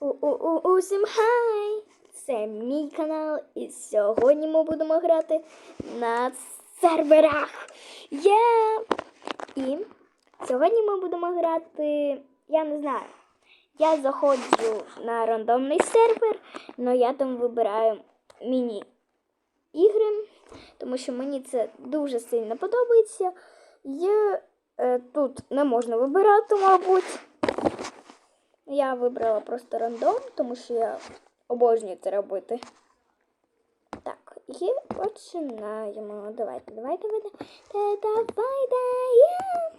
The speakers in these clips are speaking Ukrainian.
Усім хай! Це мій канал, і сьогодні ми будемо грати на серверах. Є! І сьогодні ми будемо грати, я не знаю. Я заходжу на рандомний сервер, але я там вибираю міні-ігри, тому що мені це дуже сильно подобається. Є, е, тут не можна вибирати, мабуть. Я вибрала просто рандом, тому що я обожнюю це робити. Так, і починаємо. Давайте, давайте, давайте. Та давай, даєм.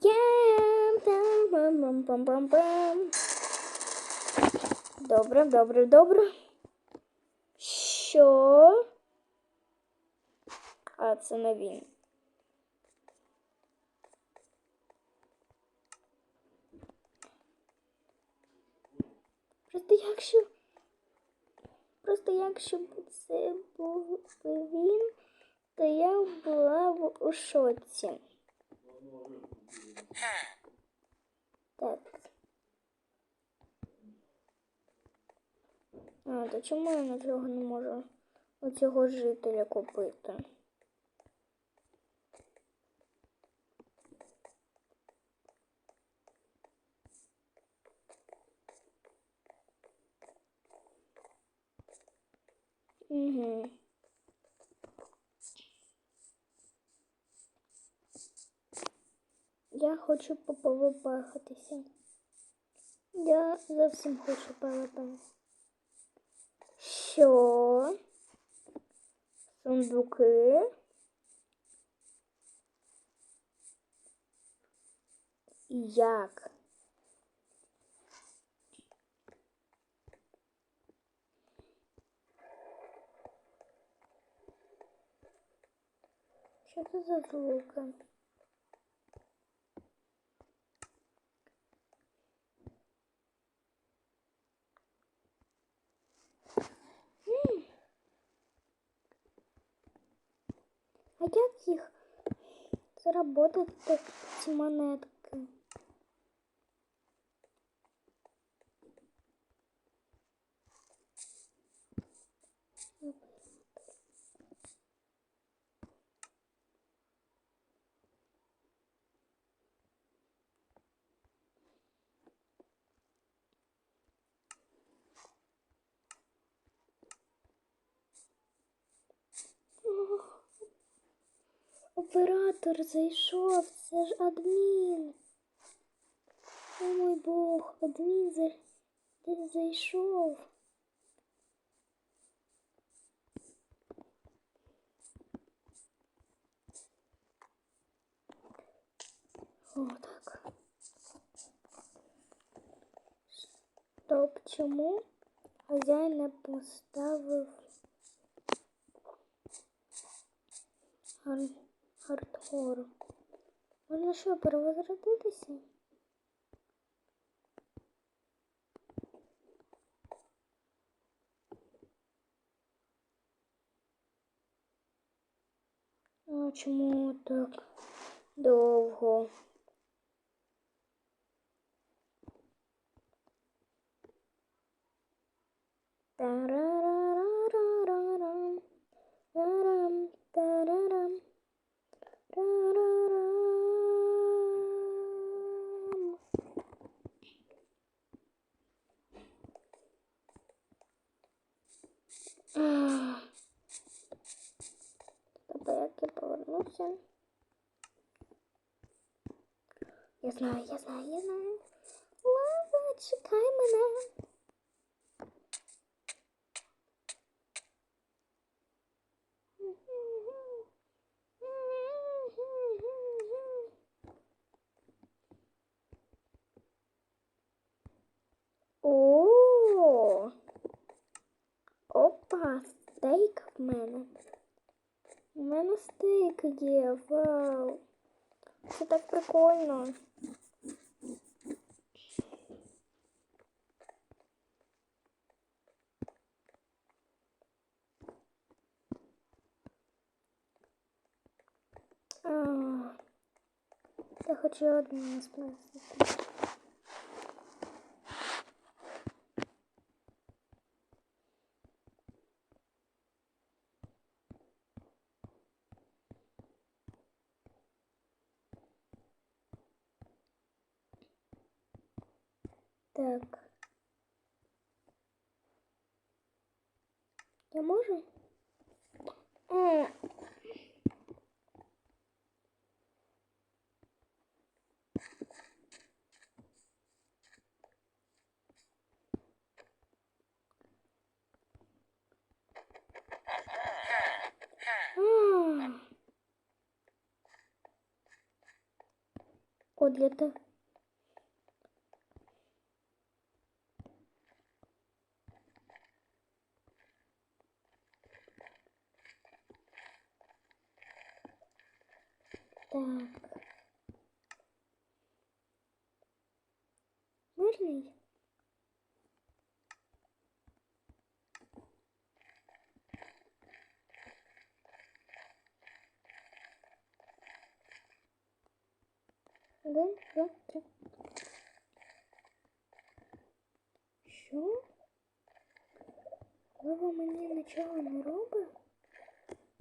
Єм, там, бам, бам, бам, бам, бам. Добре, добре, добре. Що? А, це не. Просто якщо. Просто якщо б це був він, то я була б у шоці. Так. А, то чому я нічого не можу у цього жителя купити? Угу. Я хочу поповипахатися. Я зовсім хочу ПВП. Що? Сундуки. Як? Що це за звуки? М. А як їх заработати ці монетки? Оператор зайшов, це ж адмін. О мой Бог, адмін за... десь зайшов. О, так. Стоп, чому хазяїн не поставив хардкор? Можна що, перевозродитися? А чому так довго? Тарарарарарам, Тобто як я знаю, я знаю, я знаю. Лава, чекай мене. О! Опа, стейк в мене. Мене стейк є, вау. Це так прикольно. А, Я хочу одну спросити. Так. Я можу? О. А. Котлета. Так. Мирний? Один, два, три. Що? Лава мені нічого не робить?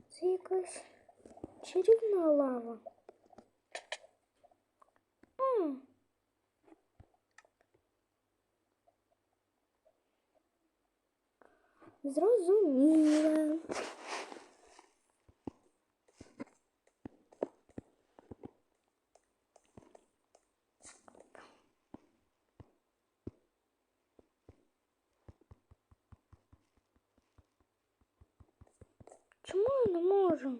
Це якась чарівна лава. А. Зрозуміла. Чому я не можу?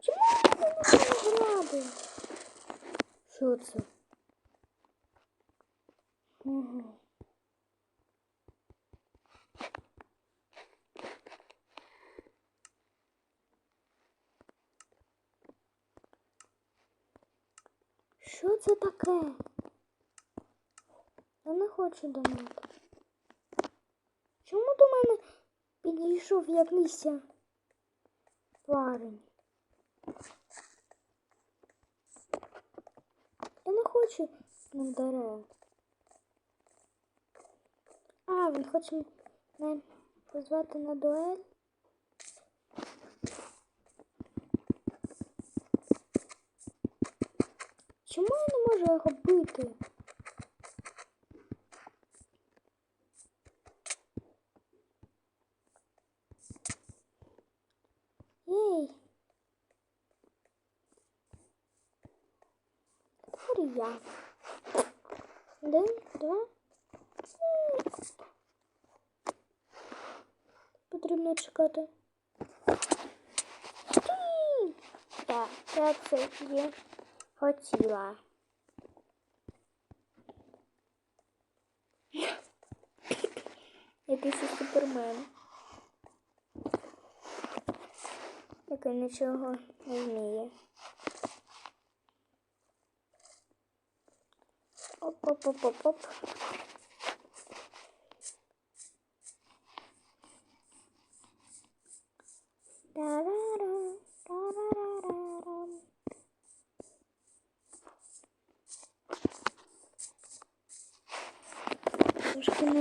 Чому я не можу грати? Що це? Ага. Що це таке? Я не хочу до мене. Чому до мене підійшов якийсь парень? Я не хочу ним дерев. А, він хоче мене позвати на дуель. Чому я не можу його бити? Ей. Тепер я. Один, два. Потрібно чекати. Так, я це є хотіла. Якийсь супермен. Який нічого не вміє. Оп-оп-оп-оп-оп.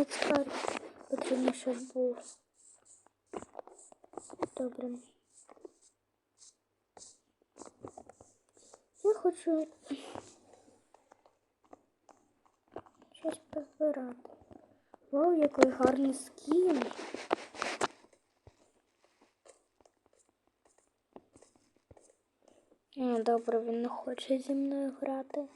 Цікаві. Потрібно, щоб був. Добре. Я хочу щось позбирати. Вау, який гарний скін. Добре, він не хоче зі мною грати.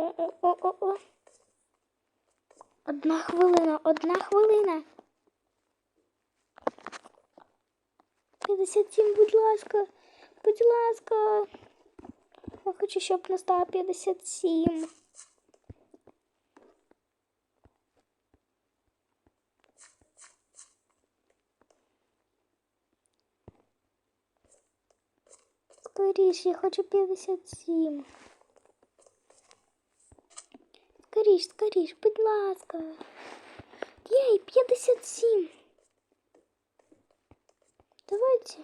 О-о-о-о-о. Одна хвилина, одна хвилина. 57, будь ласка, будь ласка. Я хочу, щоб настало 57. Скоріше, я хочу 57. Скоріш, скоріш, будь ласка. Єй, 57. Давайте.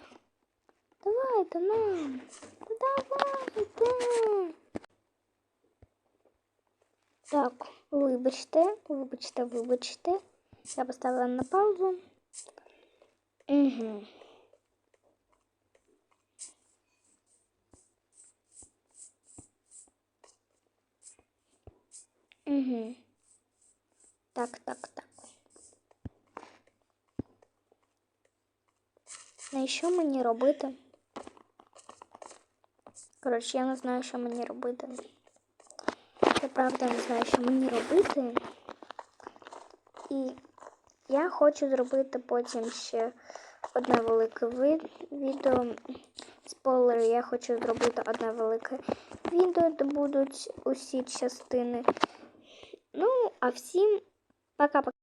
Давайте, ну. Давайте. Так, вибачте, вибачте, вибачте. Я поставила на паузу. Угу. Угу. Що мені робити? Коротше, я не знаю, що мені робити. Я правда не знаю, що мені робити. І я хочу зробити потім ще одне велике відео. Спойлер, я хочу зробити одне велике відео, де будуть усі частини. Ну, а всім пока-пока.